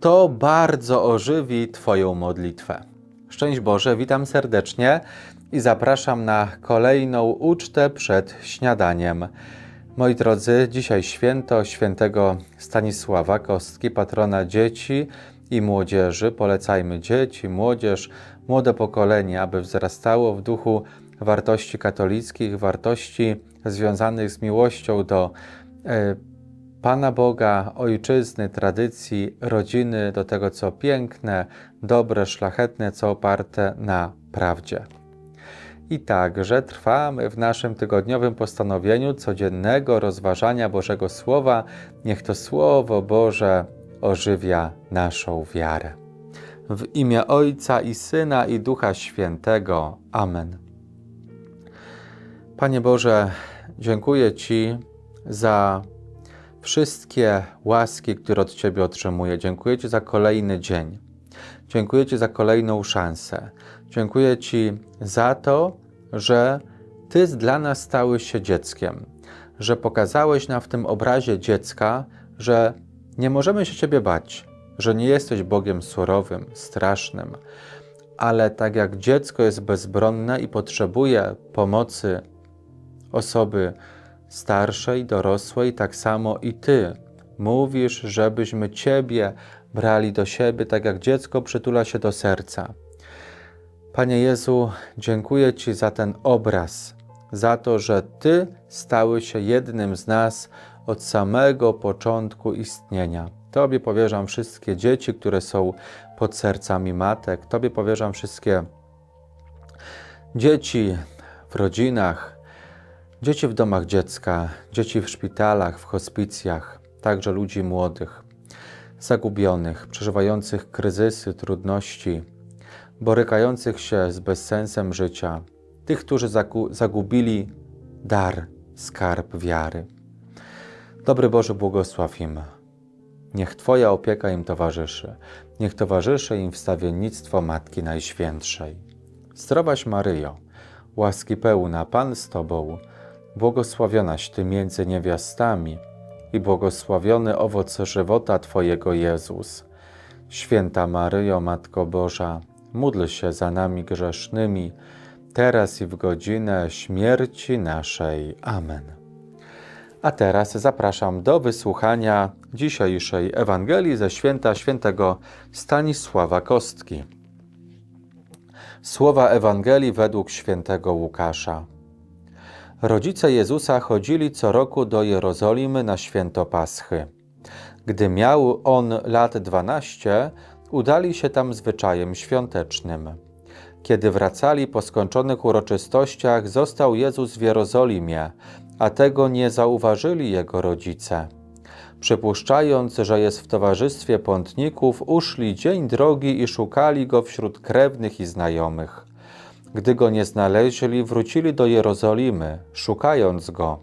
to bardzo ożywi Twoją modlitwę. Szczęść Boże, witam serdecznie i zapraszam na kolejną ucztę przed śniadaniem. Moi drodzy, dzisiaj święto świętego Stanisława Kostki, patrona dzieci i młodzieży. Polecajmy dzieci, młodzież, młode pokolenie, aby wzrastało w duchu wartości katolickich, wartości związanych z miłością do e, Pana Boga, ojczyzny, tradycji, rodziny, do tego, co piękne, dobre, szlachetne, co oparte na prawdzie. I także trwamy w naszym tygodniowym postanowieniu codziennego rozważania Bożego Słowa. Niech to Słowo Boże ożywia naszą wiarę. W imię Ojca i Syna i Ducha Świętego. Amen. Panie Boże, dziękuję Ci za wszystkie łaski, które od Ciebie otrzymuję. Dziękuję Ci za kolejny dzień. Dziękuję Ci za kolejną szansę. Dziękuję Ci za to, że Ty dla nas stałeś się dzieckiem, że pokazałeś nam w tym obrazie dziecka, że nie możemy się Ciebie bać, że nie jesteś Bogiem surowym, strasznym, ale tak jak dziecko jest bezbronne i potrzebuje pomocy osoby starszej, dorosłej, tak samo i Ty mówisz, żebyśmy Ciebie brali do siebie, tak jak dziecko przytula się do serca. Panie Jezu, dziękuję Ci za ten obraz, za to, że Ty stały się jednym z nas od samego początku istnienia. Tobie powierzam wszystkie dzieci, które są pod sercami matek. Tobie powierzam wszystkie dzieci w rodzinach, dzieci w domach dziecka, dzieci w szpitalach, w hospicjach, także ludzi młodych, zagubionych, przeżywających kryzysy, trudności, borykających się z bezsensem życia, tych, którzy zagubili dar, skarb wiary. Dobry Boże, błogosław im. Niech Twoja opieka im towarzyszy. Niech towarzyszy im wstawiennictwo Matki Najświętszej. Zdrowaś Maryjo, łaski pełna, Pan z Tobą, błogosławionaś Ty między niewiastami i błogosławiony owoc żywota Twojego Jezus. Święta Maryjo, Matko Boża, módl się za nami grzesznymi, teraz i w godzinę śmierci naszej. Amen. A teraz zapraszam do wysłuchania dzisiejszej Ewangelii ze święta świętego Stanisława Kostki. Słowa Ewangelii według świętego Łukasza. Rodzice Jezusa chodzili co roku do Jerozolimy na święto Paschy. Gdy miał on lat dwanaście, udali się tam zwyczajem świątecznym. Kiedy wracali po skończonych uroczystościach, został Jezus w Jerozolimie, a tego nie zauważyli jego rodzice. Przypuszczając, że jest w towarzystwie pątników, uszli dzień drogi i szukali go wśród krewnych i znajomych. Gdy go nie znaleźli, wrócili do Jerozolimy, szukając go.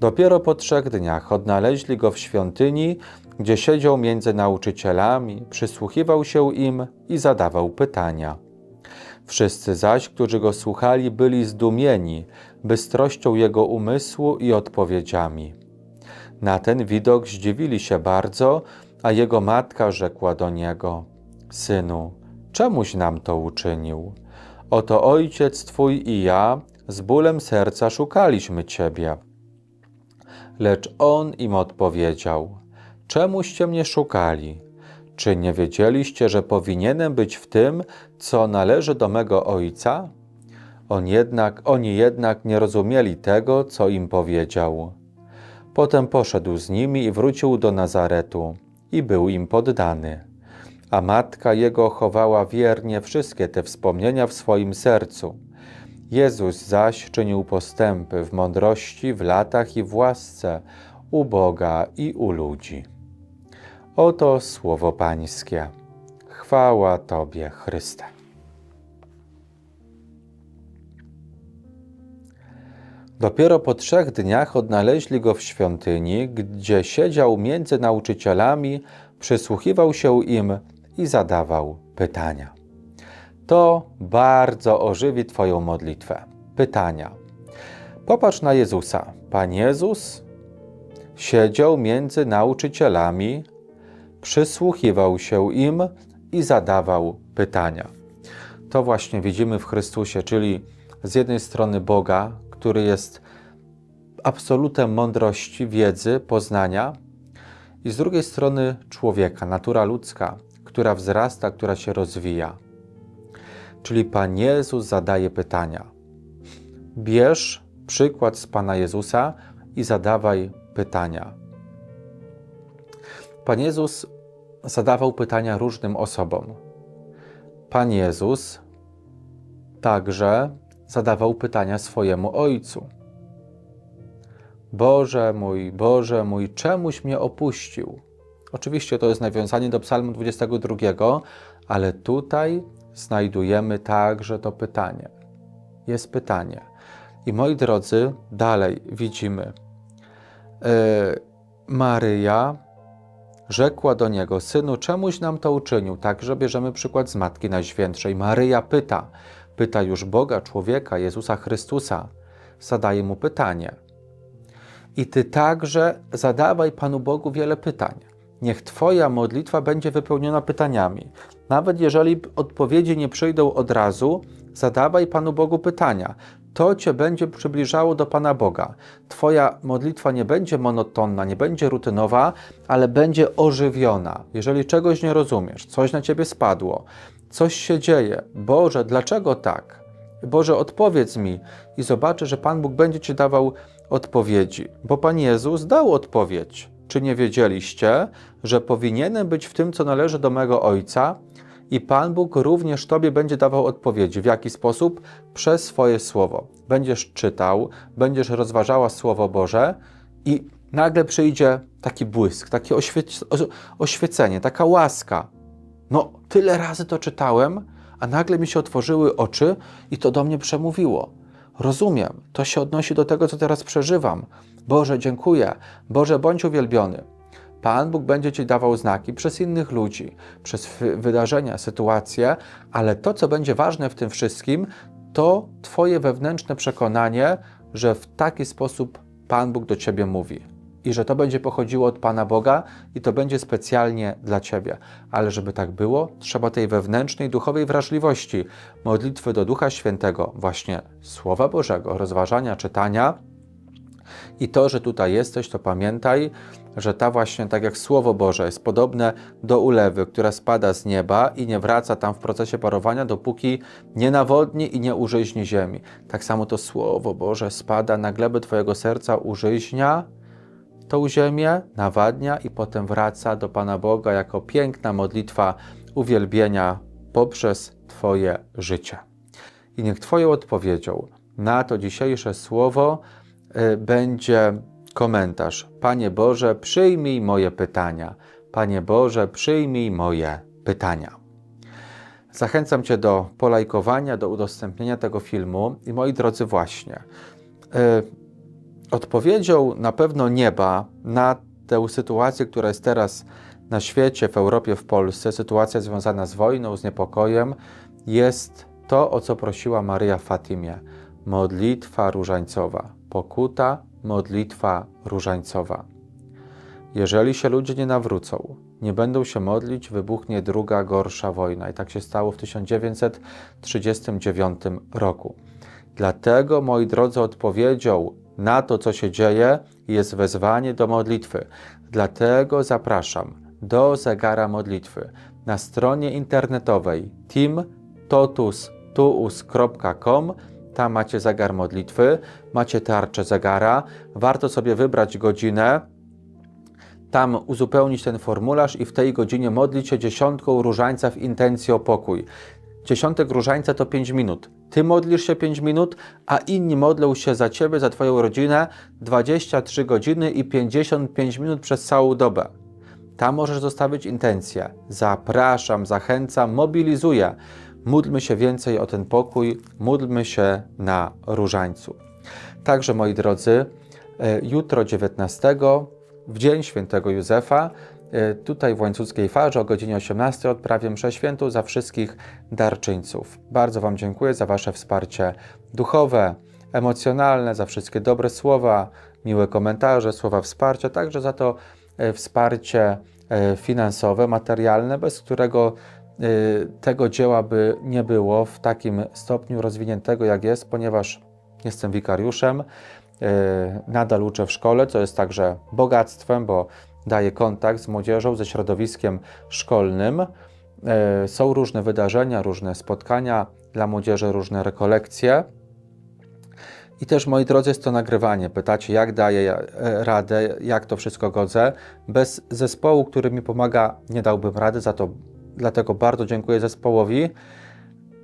Dopiero po trzech dniach odnaleźli go w świątyni, gdzie siedział między nauczycielami, przysłuchiwał się im i zadawał pytania. Wszyscy zaś, którzy go słuchali, byli zdumieni bystrością jego umysłu i odpowiedziami. Na ten widok zdziwili się bardzo, a jego matka rzekła do niego: Synu, czemuś nam to uczynił? Oto ojciec twój i ja z bólem serca szukaliśmy ciebie. Lecz on im odpowiedział: Czemuście mnie szukali? Czy nie wiedzieliście, że powinienem być w tym, co należy do mego ojca? On jednak, oni jednak nie rozumieli tego, co im powiedział. Potem poszedł z nimi i wrócił do Nazaretu i był im poddany a matka jego chowała wiernie wszystkie te wspomnienia w swoim sercu. Jezus zaś czynił postępy w mądrości, w latach i w łasce u Boga i u ludzi. Oto słowo Pańskie. Chwała Tobie, Chryste. Dopiero po trzech dniach odnaleźli go w świątyni, gdzie siedział między nauczycielami, przysłuchiwał się im i zadawał pytania. To bardzo ożywi Twoją modlitwę. Pytania. Popatrz na Jezusa. Pan Jezus siedział między nauczycielami, przysłuchiwał się im i zadawał pytania. To właśnie widzimy w Chrystusie, czyli z jednej strony Boga, który jest absolutem mądrości, wiedzy, poznania, i z drugiej strony człowieka, natura ludzka, która wzrasta, która się rozwija. Czyli Pan Jezus zadaje pytania. Bierz przykład z Pana Jezusa i zadawaj pytania. Pan Jezus zadawał pytania różnym osobom. Pan Jezus także zadawał pytania swojemu Ojcu. Boże mój, Boże mój, czemuś mnie opuścił? Oczywiście to jest nawiązanie do Psalmu 22, ale tutaj znajdujemy także to pytanie. Jest pytanie. I moi drodzy, dalej widzimy. Yy, Maryja rzekła do niego: Synu, czemuś nam to uczynił? Także bierzemy przykład z Matki Najświętszej. Maryja pyta, pyta już Boga, człowieka, Jezusa Chrystusa, zadaje mu pytanie. I ty także zadawaj Panu Bogu wiele pytań. Niech Twoja modlitwa będzie wypełniona pytaniami. Nawet jeżeli odpowiedzi nie przyjdą od razu, zadawaj Panu Bogu pytania. To Cię będzie przybliżało do Pana Boga. Twoja modlitwa nie będzie monotonna, nie będzie rutynowa, ale będzie ożywiona. Jeżeli czegoś nie rozumiesz, coś na Ciebie spadło, coś się dzieje, Boże, dlaczego tak? Boże, odpowiedz mi i zobaczę, że Pan Bóg będzie Ci dawał odpowiedzi, bo Pan Jezus dał odpowiedź. Czy nie wiedzieliście, że powinienem być w tym, co należy do mego Ojca? I Pan Bóg również Tobie będzie dawał odpowiedzi. W jaki sposób? Przez swoje słowo. Będziesz czytał, będziesz rozważała Słowo Boże i nagle przyjdzie taki błysk, takie oświec oświecenie, taka łaska. No, tyle razy to czytałem, a nagle mi się otworzyły oczy i to do mnie przemówiło. Rozumiem, to się odnosi do tego, co teraz przeżywam. Boże, dziękuję. Boże, bądź uwielbiony. Pan Bóg będzie Ci dawał znaki przez innych ludzi, przez wydarzenia, sytuacje, ale to, co będzie ważne w tym wszystkim, to Twoje wewnętrzne przekonanie, że w taki sposób Pan Bóg do Ciebie mówi i że to będzie pochodziło od Pana Boga i to będzie specjalnie dla Ciebie. Ale żeby tak było, trzeba tej wewnętrznej, duchowej wrażliwości, modlitwy do Ducha Świętego, właśnie Słowa Bożego, rozważania, czytania. I to, że tutaj jesteś, to pamiętaj, że ta właśnie, tak jak Słowo Boże jest podobne do ulewy, która spada z nieba i nie wraca tam w procesie parowania, dopóki nie nawodni i nie użyźni ziemi. Tak samo to Słowo Boże spada na glebę Twojego serca, użyźnia tą ziemię, nawadnia i potem wraca do Pana Boga jako piękna modlitwa uwielbienia poprzez Twoje życie. I niech Twoją odpowiedzią na to dzisiejsze słowo y, będzie komentarz. Panie Boże, przyjmij moje pytania. Panie Boże, przyjmij moje pytania. Zachęcam Cię do polajkowania, do udostępnienia tego filmu. I moi drodzy, właśnie. Y, Odpowiedzią na pewno nieba na tę sytuację, która jest teraz na świecie, w Europie, w Polsce, sytuacja związana z wojną, z niepokojem, jest to, o co prosiła Maryja w Fatimie. Modlitwa różańcowa. Pokuta, modlitwa różańcowa. Jeżeli się ludzie nie nawrócą, nie będą się modlić, wybuchnie druga, gorsza wojna. I tak się stało w 1939 roku. Dlatego, moi drodzy, odpowiedzią na to, co się dzieje, jest wezwanie do modlitwy. Dlatego zapraszam do zegara modlitwy na stronie internetowej teamtotustuus.com. Tam macie zegar modlitwy, macie tarczę zegara. Warto sobie wybrać godzinę, tam uzupełnić ten formularz i w tej godzinie modlić się dziesiątką różańca w intencji o pokój. Dziesiątek różańca to 5 minut. Ty modlisz się 5 minut, a inni modlą się za ciebie, za twoją rodzinę 23 godziny i 55 minut przez całą dobę. Tam możesz zostawić intencję. Zapraszam, zachęcam, mobilizuję. Módlmy się więcej o ten pokój, módlmy się na różańcu. Także moi drodzy, e, jutro 19 w dzień świętego Józefa tutaj w Łańcuckiej Farze o godzinie 18 odprawię mszę świętą za wszystkich darczyńców. Bardzo Wam dziękuję za Wasze wsparcie duchowe, emocjonalne, za wszystkie dobre słowa, miłe komentarze, słowa wsparcia, także za to e, wsparcie e, finansowe, materialne, bez którego e, tego dzieła by nie było w takim stopniu rozwiniętego, jak jest, ponieważ jestem wikariuszem, e, nadal uczę w szkole, co jest także bogactwem, bo daję kontakt z młodzieżą, ze środowiskiem szkolnym. E, Są różne wydarzenia, różne spotkania dla młodzieży, różne rekolekcje. I też, moi drodzy, jest to nagrywanie. Pytacie, jak daję e, radę, jak to wszystko godzę. Bez zespołu, który mi pomaga, nie dałbym rady, za to dlatego bardzo dziękuję zespołowi.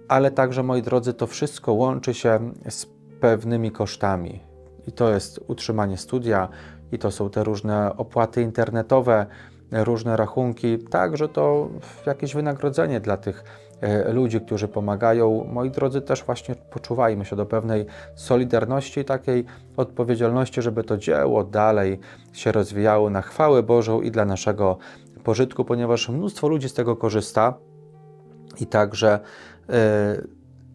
Ale także, moi drodzy, to wszystko łączy się z pewnymi kosztami. I to jest utrzymanie studia, i to są te różne opłaty internetowe, różne rachunki, także to jakieś wynagrodzenie dla tych e, ludzi, którzy pomagają. Moi drodzy, też właśnie poczuwajmy się do pewnej solidarności takiej odpowiedzialności, żeby to dzieło dalej się rozwijało na chwałę Bożą i dla naszego pożytku, ponieważ mnóstwo ludzi z tego korzysta i także e,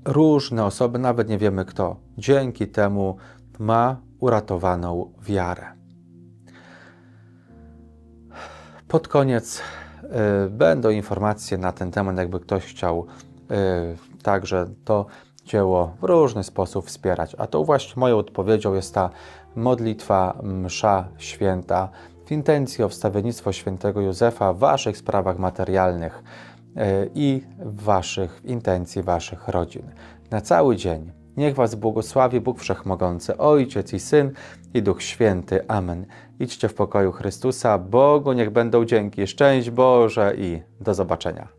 różne osoby, nawet nie wiemy kto, dzięki temu ma uratowaną wiarę. Pod koniec y, będą informacje na ten temat, jakby ktoś chciał y, także to dzieło w różny sposób wspierać. A to właśnie moją odpowiedzią jest ta modlitwa msza święta w intencji o wstawiennictwo świętego Józefa w waszych sprawach materialnych y, i w waszych intencji waszych rodzin. Na cały dzień Niech Was błogosławi Bóg Wszechmogący, Ojciec i Syn i Duch Święty. Amen. Idźcie w pokoju Chrystusa. Bogu niech będą dzięki. Szczęść Boże i do zobaczenia.